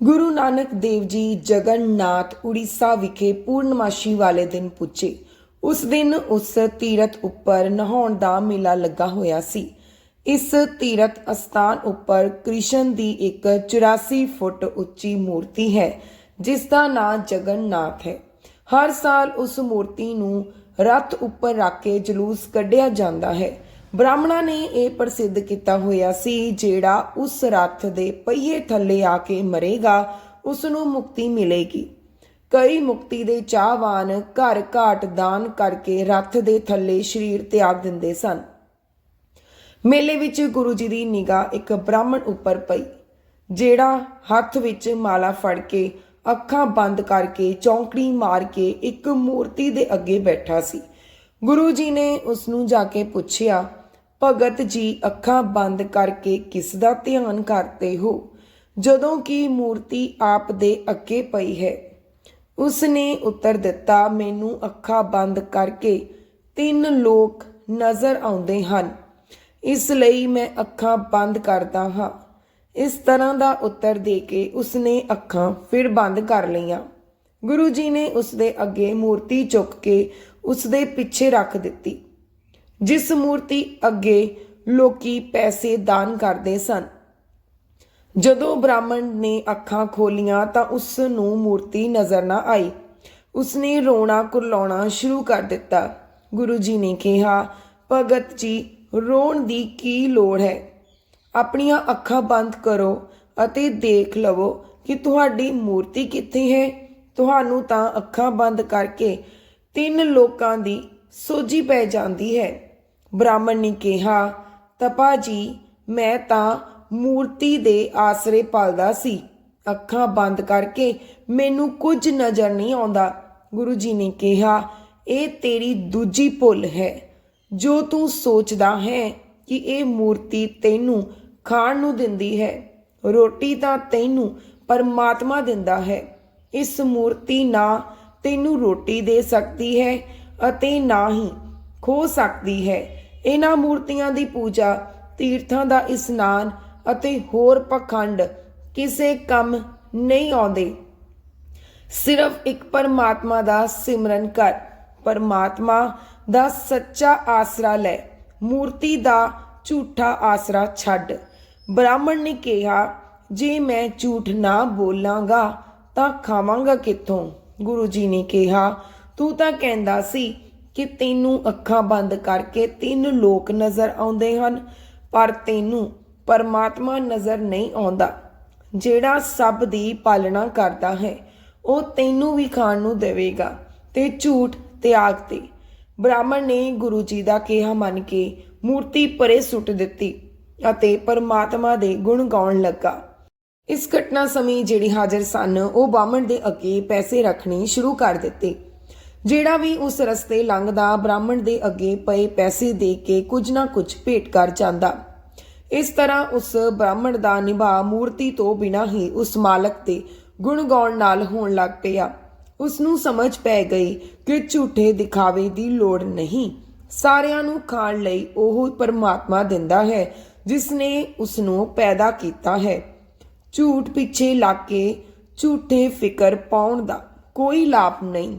ਗੁਰੂ ਨਾਨਕ ਦੇਵ ਜੀ ਜਗਨਨਾਥ ਉੜੀਸਾ ਵਿਖੇ ਪੂਰਨਮਾਸ਼ੀ ਵਾਲੇ ਦਿਨ ਪੁੱਜੇ। ਉਸ ਦਿਨ ਉਸ ਤੀਰਥ ਉੱਪਰ ਨਹਾਉਣ ਦਾ ਮੇਲਾ ਲੱਗਾ ਹੋਇਆ ਸੀ। ਇਸ ਤੀਰਥ ਅਸਥਾਨ ਉੱਪਰ ਕ੍ਰਿਸ਼ਨ ਦੀ ਇੱਕ 84 ਫੁੱਟ ਉੱਚੀ ਮੂਰਤੀ ਹੈ, ਜਿਸ ਦਾ ਨਾਮ ਜਗਨਨਾਥ ਹੈ। ਹਰ ਸਾਲ ਉਸ ਮੂਰਤੀ ਨੂੰ ਰੱਥ ਉੱਪਰ ਰੱਖ ਕੇ ਜਲੂਸ ਕੱਢਿਆ ਜਾਂਦਾ ਹੈ। ਬ੍ਰਾਹਮਣਾਂ ਨੇ ਇਹ ਪ੍ਰਸਿੱਧ ਕੀਤਾ ਹੋਇਆ ਸੀ, ਜਿਹੜਾ ਉਸ ਰੱਥ ਦੇ ਪਹੀਏ ਥੱਲੇ ਆ ਕੇ ਮਰੇਗਾ, ਉਸ ਨੂੰ ਮੁਕਤੀ ਮਿਲੇਗੀ। ਕਈ ਮੁਕਤੀ ਦੇ ਚਾਹਵਾਨ ਘਰ ਘਾਟ ਦਾਨ ਕਰਕੇ ਰੱਥ ਦੇ ਥੱਲੇ ਸਰੀਰ ਤਿਆਗ ਦਿੰਦੇ ਸਨ। ਮੇਲੇ ਵਿੱਚ ਗੁਰੂ ਜੀ ਦੀ ਨਿਗਾਹ ਇੱਕ ਬ੍ਰਾਹਮਣ ਉੱਪਰ ਪਈ, ਜਿਹੜਾ ਹੱਥ ਵਿੱਚ ਮਾਲਾ ਫੜ ਕੇ ਅੱਖਾਂ ਬੰਦ ਕਰਕੇ ਚੌਂਕੜੀ ਮਾਰ ਕੇ ਇੱਕ ਮੂਰਤੀ ਦੇ ਅੱਗੇ ਬੈਠਾ ਸੀ। ਗੁਰੂ ਜੀ ਨੇ ਉਸ ਨੂੰ ਜਾ ਕੇ ਪੁੱਛਿਆ ਭਗਤ ਜੀ ਅੱਖਾਂ ਬੰਦ ਕਰਕੇ ਕਿਸ ਦਾ ਧਿਆਨ ਕਰਦੇ ਹੋ? ਜਦੋਂ ਕਿ ਮੂਰਤੀ ਆਪ ਦੇ ਅੱਗੇ ਪਈ ਹੈ। ਉਸ ਨੇ ਉੱਤਰ ਦਿੱਤਾ, ਮੈਨੂੰ ਅੱਖਾਂ ਬੰਦ ਕਰਕੇ ਤਿੰਨ ਲੋਕ ਨਜ਼ਰ ਆਉਂਦੇ ਹਨ। ਇਸ ਲਈ ਮੈਂ ਅੱਖਾਂ ਬੰਦ ਕਰਦਾ ਹਾਂ। ਇਸ ਤਰ੍ਹਾਂ ਦਾ ਉੱਤਰ ਦੇ ਕੇ ਉਸਨੇ ਅੱਖਾਂ ਫਿਰ ਬੰਦ ਕਰ ਲਈਆਂ। ਗੁਰੂ ਜੀ ਨੇ ਉਸ ਦੇ ਅੱਗੇ ਮੂਰਤੀ ਚੁੱਕ ਕੇ ਉਸ ਦੇ ਪਿੱਛੇ ਰੱਖ ਦਿੱਤੀ। ਜਿਸ ਮੂਰਤੀ ਅੱਗੇ ਲੋਕੀ ਪੈਸੇ ਦਾਨ ਕਰਦੇ ਸਨ। ਜਦੋਂ ਬ੍ਰਾਹਮਣ ਨੇ ਅੱਖਾਂ ਖੋਲੀਆਂ ਤਾਂ ਉਸ ਨੂੰ ਮੂਰਤੀ ਨਜ਼ਰ ਨਾ ਆਈ। ਉਸਨੇ ਰੋਣਾ ਕੁਰਲਾਉਣਾ ਸ਼ੁਰੂ ਕਰ ਦਿੱਤਾ। ਗੁਰੂ ਜੀ ਨੇ ਕਿਹਾ, ਭਗਤ ਜੀ, ਰੋਣ ਦੀ ਕੀ ਲੋੜ ਹੈ? ਆਪਣੀਆਂ ਅੱਖਾਂ ਬੰਦ ਕਰੋ ਅਤੇ ਦੇਖ ਲਵੋ ਕਿ ਤੁਹਾਡੀ ਮੂਰਤੀ ਕਿੱਥੇ ਹੈ। ਤੁਹਾਨੂੰ ਤਾਂ ਅੱਖਾਂ ਬੰਦ ਕਰਕੇ ਤਿੰਨ ਲੋਕਾਂ ਦੀ ਸੋਝੀ ਪੈ ਜਾਂਦੀ ਹੈ। ਬ੍ਰਾਹਮਣ ਨੇ ਕਿਹਾ, ਤਪਾ ਜੀ, ਮੈਂ ਤਾਂ ਮੂਰਤੀ ਦੇ ਆਸਰੇ ਪਲਦਾ ਸੀ। ਅੱਖਾਂ ਬੰਦ ਕਰਕੇ ਮੈਨੂੰ ਕੁਝ ਨਜ਼ਰ ਨਹੀਂ ਆਉਂਦਾ। ਗੁਰੂ ਜੀ ਨੇ ਕਿਹਾ, ਇਹ ਤੇਰੀ ਦੂਜੀ ਭੁੱਲ ਹੈ। ਜੋ ਤੂੰ ਸੋਚਦਾ ਹੈ ਕਿ ਇਹ ਮੂਰਤੀ ਤੈਨੂੰ ਖਾਣ ਨੂੰ ਦਿੰਦੀ ਹੈ, ਰੋਟੀ ਤਾਂ ਤੈਨੂੰ ਪਰਮਾਤਮਾ ਦਿੰਦਾ ਹੈ। ਇਸ ਮੂਰਤੀ ਨਾ ਤੈਨੂੰ ਰੋਟੀ ਦੇ ਸਕਦੀ ਹੈ ਅਤੇ ਨਾ ਹੀ ਖੋ ਸਕਦੀ ਹੈ। ਇਹਨਾਂ ਮੂਰਤੀਆਂ ਦੀ ਪੂਜਾ, ਤੀਰਥਾਂ ਦਾ ਇਸ਼ਨਾਨ ਅਤੇ ਹੋਰ ਪਖੰਡ ਕਿਸੇ ਕੰਮ ਨਹੀਂ ਆਉਂਦੇ। ਸਿਰਫ ਇੱਕ ਪਰਮਾਤਮਾ ਦਾ ਸਿਮਰਨ ਕਰ। ਪਰਮਾਤਮਾ ਦਾ ਸੱਚਾ ਆਸਰਾ ਲੈ। ਮੂਰਤੀ ਦਾ ਝੂਠਾ ਆਸਰਾ ਛੱਡ। ਬ੍ਰਾਹਮਣ ਨੇ ਕਿਹਾ, ਜੇ ਮੈਂ ਝੂਠ ਨਾ ਬੋਲਾਂਗਾ ਤਾਂ ਖਾਵਾਂਗਾ ਕਿੱਥੋਂ? ਗੁਰੂ ਜੀ ਨੇ ਕਿਹਾ, ਤੂੰ ਤਾਂ ਕਹਿੰਦਾ ਸੀ ਕਿ ਤੈਨੂੰ ਅੱਖਾਂ ਬੰਦ ਕਰਕੇ ਤਿੰਨ ਲੋਕ ਨਜ਼ਰ ਆਉਂਦੇ ਹਨ, ਪਰ ਤੈਨੂੰ ਪਰਮਾਤਮਾ ਨਜ਼ਰ ਨਹੀਂ ਆਉਂਦਾ। ਜਿਹੜਾ ਸਭ ਦੀ ਪਾਲਣਾ ਕਰਦਾ ਹੈ, ਉਹ ਤੈਨੂੰ ਵੀ ਖਾਣ ਨੂੰ ਦੇਵੇਗਾ ਤੇ ਝੂਠ ਤਿਆਗ ਤੇ ਬ੍ਰਾਹਮਣ ਨੇ ਗੁਰੂ ਜੀ ਦਾ ਕਿਹਾ ਮੰਨ ਕੇ ਮੂਰਤੀ ਪਰੇ ਸੁੱਟ ਦਿੱਤੀ ਅਤੇ ਪਰਮਾਤਮਾ ਦੇ ਗੁਣ ਗਾਉਣ ਲੱਗਾ। ਇਸ ਘਟਨਾ ਸਮੇਂ ਜਿਹੜੇ ਹਾਜ਼ਰ ਸਨ, ਉਹ ਬਾਹਮਣ ਦੇ ਅੱਗੇ ਪੈਸੇ ਰੱਖਣੇ ਸ਼ੁਰੂ ਕਰ ਦਿੱਤੇ। ਜਿਹੜਾ ਵੀ ਉਸ ਰਸਤੇ ਲੰਘਦਾ, ਬ੍ਰਾਹਮਣ ਦੇ ਅੱਗੇ ਪਏ ਪੈਸੇ ਦੇ ਕੇ ਕੁਝ ਨਾ ਕੁਝ ਭੇਟ ਕਰ ਜਾਂਦਾ। ਇਸ ਤਰ੍ਹਾਂ ਉਸ ਬ੍ਰਾਹਮਣ ਦਾ ਨਿਭਾ ਮੂਰਤੀ ਤੋਂ ਬਿਨਾਂ ਹੀ ਉਸ ਮਾਲਕ ਦੇ ਗੁਣ ਗਾਉਣ ਨਾਲ ਹੋਣ ਲੱਗ ਪਿਆ। ਉਸ ਨੂੰ ਸਮਝ ਪੈ ਗਈ ਕਿ ਝੂਠੇ ਦਿਖਾਵੇ ਦੀ ਲੋੜ ਨਹੀਂ। ਸਾਰਿਆਂ ਨੂੰ ਖਾਣ ਲਈ ਉਹ ਪਰਮਾਤਮਾ ਦਿੰਦਾ ਹੈ ਜਿਸ ਨੇ ਉਸ ਨੂੰ ਪੈਦਾ ਕੀਤਾ ਹੈ। ਝੂਠ ਪਿੱਛੇ ਲੱਗ ਕੇ ਝੂਠੇ ਫਿਕਰ ਪਾਉਣ ਦਾ ਕੋਈ ਲਾਭ ਨਹੀਂ।